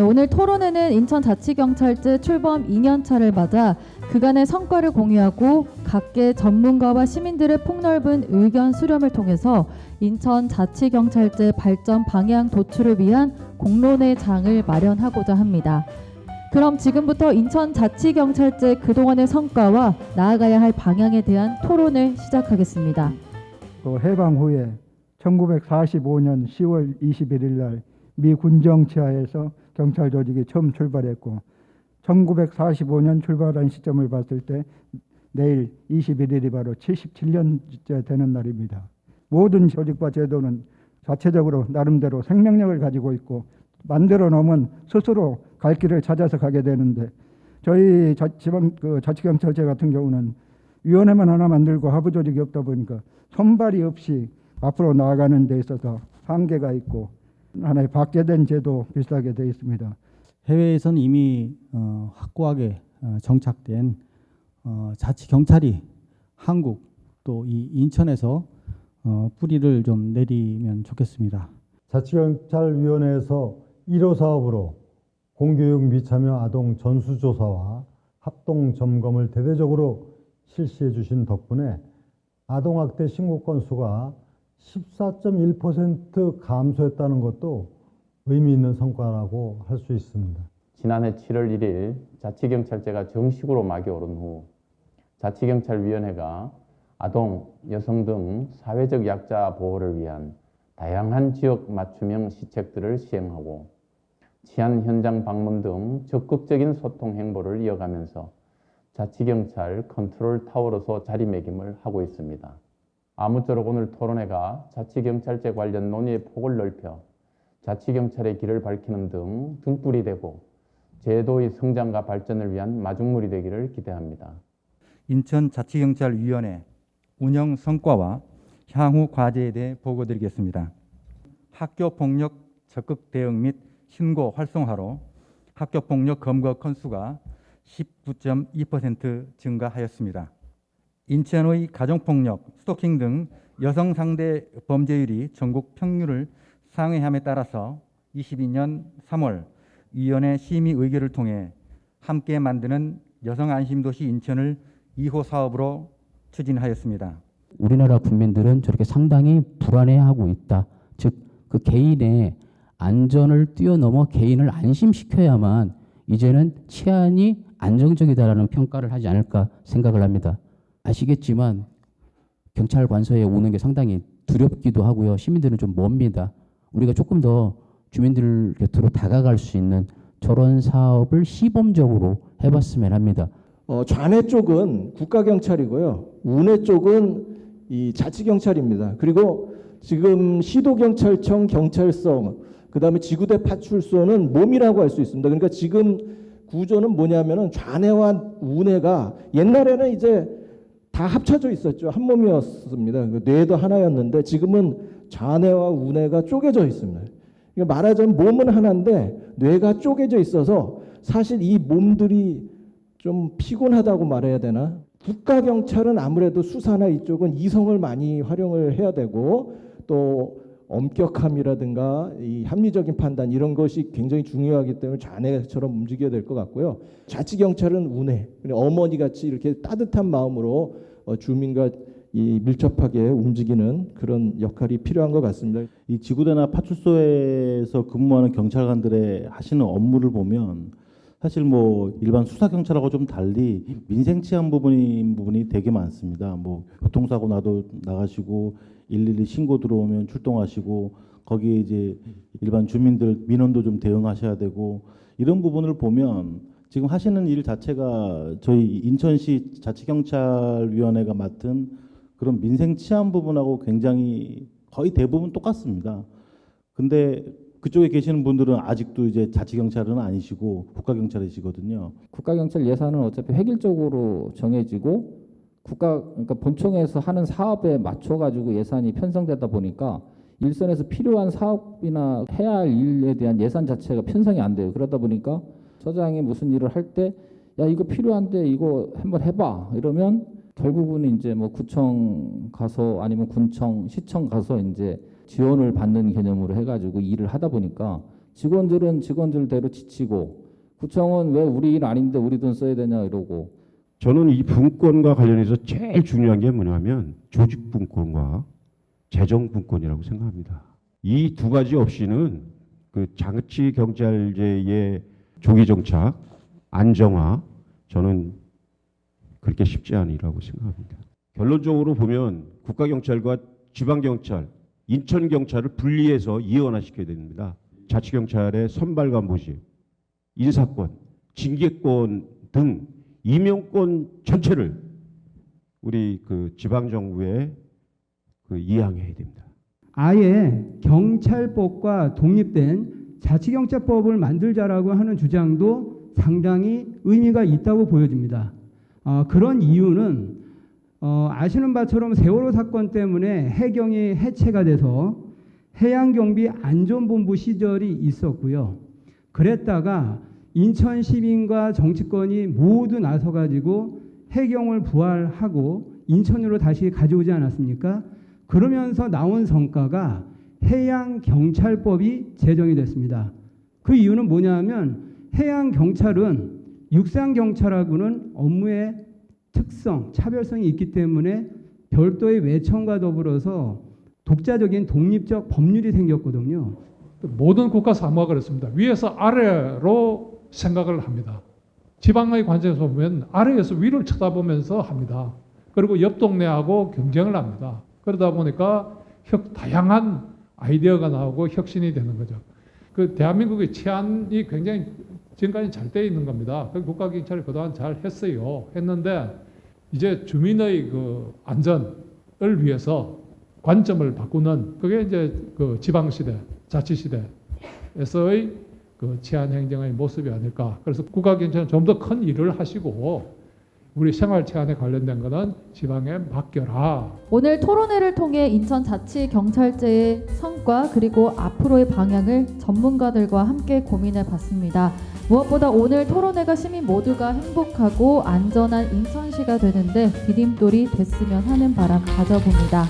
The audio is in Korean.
네, 오늘 토론회는 인천자치경찰제 출범 2년차를 맞아 그간의 성과를 공유하고 각계 전문가와 시민들의 폭넓은 의견 수렴을 통해서 인천 자치경찰제 발전 방향 도출을 위한 공론의 장을 마련하고자 합니다. 그럼 지금부터 인천 자치경찰제 그동안의 성과와 나아가야 할 방향에 대한 토론을 시작하겠습니다. 또 해방 후에 1945년 10월 21일 날 미 군정 치하에서 경찰 조직이 처음 출발했고 1945년 출발한 시점을 봤을 때 내일 21일이 바로 77년째 되는 날입니다. 모든 조직과 제도는 자체적으로 나름대로 생명력을 가지고 있고 만들어 놓으면 스스로 갈 길을 찾아서 가게 되는데 저희 자, 지방 그 자치경찰제 같은 경우는 위원회만 하나 만들고 하부 조직이 없다 보니까 선발이 없이 앞으로 나아가는 데 있어서 한계가 있고 하나의 박제된 제도 비슷하게 되어 있습니다. 해외에선 이미 어, 확고하게 어, 정착된 어, 자치 경찰이 한국 또 이 인천에서 어, 뿌리를 좀 내리면 좋겠습니다. 자치경찰위원회에서 1호 사업으로 공교육 미참여 아동 전수조사와 합동 점검을 대대적으로 실시해 주신 덕분에 아동학대 신고 건수가 14.1% 감소했다는 것도 의미 있는 성과라고 할 수 있습니다. 지난해 7월 1일 자치경찰제가 정식으로 막이 오른 후 자치경찰위원회가 아동, 여성 등 사회적 약자 보호를 위한 다양한 지역 맞춤형 시책들을 시행하고 치안 현장 방문 등 적극적인 소통 행보를 이어가면서 자치경찰 컨트롤 타워로서 자리매김을 하고 있습니다. 아무쪼록 오늘 토론회가 자치경찰제 관련 논의의 폭을 넓혀 자치경찰의 길을 밝히는 등 등불이 되고 제도의 성장과 발전을 위한 마중물이 되기를 기대합니다. 인천자치경찰위원회 운영 성과와 향후 과제에 대해 보고드리겠습니다. 학교 폭력 적극 대응 및 신고 활성화로 학교 폭력 검거 건수가 19.2% 증가하였습니다. 인천의 가정폭력, 스토킹 등 여성 상대 범죄율이 전국 평균을 상회함에 따라서 22년 3월 위원회 심의 의결을 통해 함께 만드는 여성 안심 도시 인천을 2호 사업으로 추진하였습니다. 우리나라 국민들은 저렇게 상당히 불안해하고 있다. 즉 그 개인의 안전을 뛰어넘어 개인을 안심시켜야만 이제는 치안이 안정적이다라는 평가를 하지 않을까 생각을 합니다. 아시겠지만 경찰 관서에 오는 게 상당히 두렵기도 하고요. 시민들은 좀 멉니다. 우리가 조금 더 주민들 곁으로 다가갈 수 있는 저런 사업을 시범적으로 해봤으면 합니다. 어, 좌내 쪽은 국가경찰이고요. 우내 쪽은 이 자치경찰입니다. 그리고 지금 시도경찰청 경찰서, 그 다음에 지구대 파출소는 몸이라고 할 수 있습니다. 그러니까 지금 구조는 뭐냐면은 좌내와 우내가 옛날에는 이제 다 합쳐져 있었죠. 한 몸이었습니다. 그 뇌도 하나였는데 지금은 좌뇌와 우뇌가 쪼개져 있습니다. 그러니까 말하자면 몸은 하나인데 뇌가 쪼개져 있어서 사실 이 몸들이 좀 피곤하다고 말해야 되나? 국가 경찰은 아무래도 수사나 이쪽은 이성을 많이 활용을 해야 되고 또 엄격함이라든가 이 합리적인 판단 이런 것이 굉장히 중요하기 때문에 자네처럼 움직여야 될 것 같고요. 자치 경찰은 운해, 어머니 같이 이렇게 따뜻한 마음으로 어, 주민과 이 밀접하게 움직이는 그런 역할이 필요한 것 같습니다. 이 지구대나 파출소에서 근무하는 경찰관들의 하시는 업무를 보면 사실 뭐 일반 수사 경찰하고 좀 달리 민생 치안 부분인 부분이 되게 많습니다. 뭐 교통사고 나도 나가시고 112 신고 들어오면 출동하시고 거기에 이제 일반 주민들 민원도 좀 대응하셔야 되고 이런 부분을 보면 지금 하시는 일 자체가 저희 인천시 자치경찰위원회가 맡은 그런 민생 치안 부분하고 굉장히 거의 대부분 똑같습니다. 근데 그쪽에 계시는 분들은 아직도 이제 자치경찰은 아니시고 국가경찰이시거든요. 국가경찰 예산은 어차피 획일적으로 정해지고 국가 그러니까 본청에서 하는 사업에 맞춰 가지고 예산이 편성되다 보니까 일선에서 필요한 사업이나 해야 할 일에 대한 예산 자체가 편성이 안 돼요. 그러다 보니까 서장이 무슨 일을 할 때 야 이거 필요한데 이거 한번 해봐 이러면 결국은 이제 뭐 구청 가서 아니면 군청 시청 가서 이제 지원을 받는 개념으로 해가지고 일을 하다 보니까 직원들은 직원들대로 지치고 구청은 왜 우리 일 아닌데 우리 돈 써야 되냐 이러고 저는 이 분권과 관련해서 제일 중요한 게 뭐냐면 조직 분권과 재정 분권이라고 생각합니다. 이 두 가지 없이는 그 장치 경찰제의 조기 정착, 안정화 저는 그렇게 쉽지 않으라고 생각합니다. 결론적으로 보면 국가 경찰과 지방 경찰, 인천 경찰을 분리해서 이원화시켜야 됩니다. 자치 경찰의 선발관 모집, 인사권, 징계권 등 임용권 전체를 우리 그 지방 정부에 그 이양해야 됩니다. 아예 경찰법과 독립된 자치경찰법을 만들자라고 하는 주장도 상당히 의미가 있다고 보여집니다. 어, 그런 이유는 어, 아시는 바처럼 세월호 사건 때문에 해경이 해체가 돼서 해양경비 안전본부 시절이 있었고요. 그랬다가 인천 시민과 정치권이 모두 나서 가지고 해경을 부활하고 인천으로 다시 가져오지 않았습니까? 그러면서 나온 성과가 해양 경찰법이 제정이 됐습니다. 그 이유는 뭐냐면 해양 경찰은 육상 경찰하고는 업무의 특성, 차별성이 있기 때문에 별도의 외청과 더불어서 독자적인 독립적 법률이 생겼거든요. 모든 국가 사무가 그렇습니다. 위에서 아래로 생각을 합니다. 지방의 관점에서 보면 아래에서 위를 쳐다보면서 합니다. 그리고 옆 동네하고 경쟁을 합니다. 그러다 보니까 혁, 다양한 아이디어가 나오고 혁신이 되는 거죠. 그 대한민국의 치안이 굉장히 지금까지 잘 돼 있는 겁니다. 그 국가경찰이 그동안 잘 했어요. 했는데 이제 주민의 그 안전을 위해서 관점을 바꾸는 그게 이제 그 지방시대, 자치시대에서의 그 치안 행정의 모습이 아닐까. 그래서 국가경찰은 좀 더 큰 일을 하시고 우리 생활 치안에 관련된 거는 지방에 맡겨라. 오늘 토론회를 통해 인천 자치 경찰제의 성과 그리고 앞으로의 방향을 전문가들과 함께 고민해 봤습니다. 무엇보다 오늘 토론회가 시민 모두가 행복하고 안전한 인천시가 되는데 디딤돌이 됐으면 하는 바람 가져봅니다.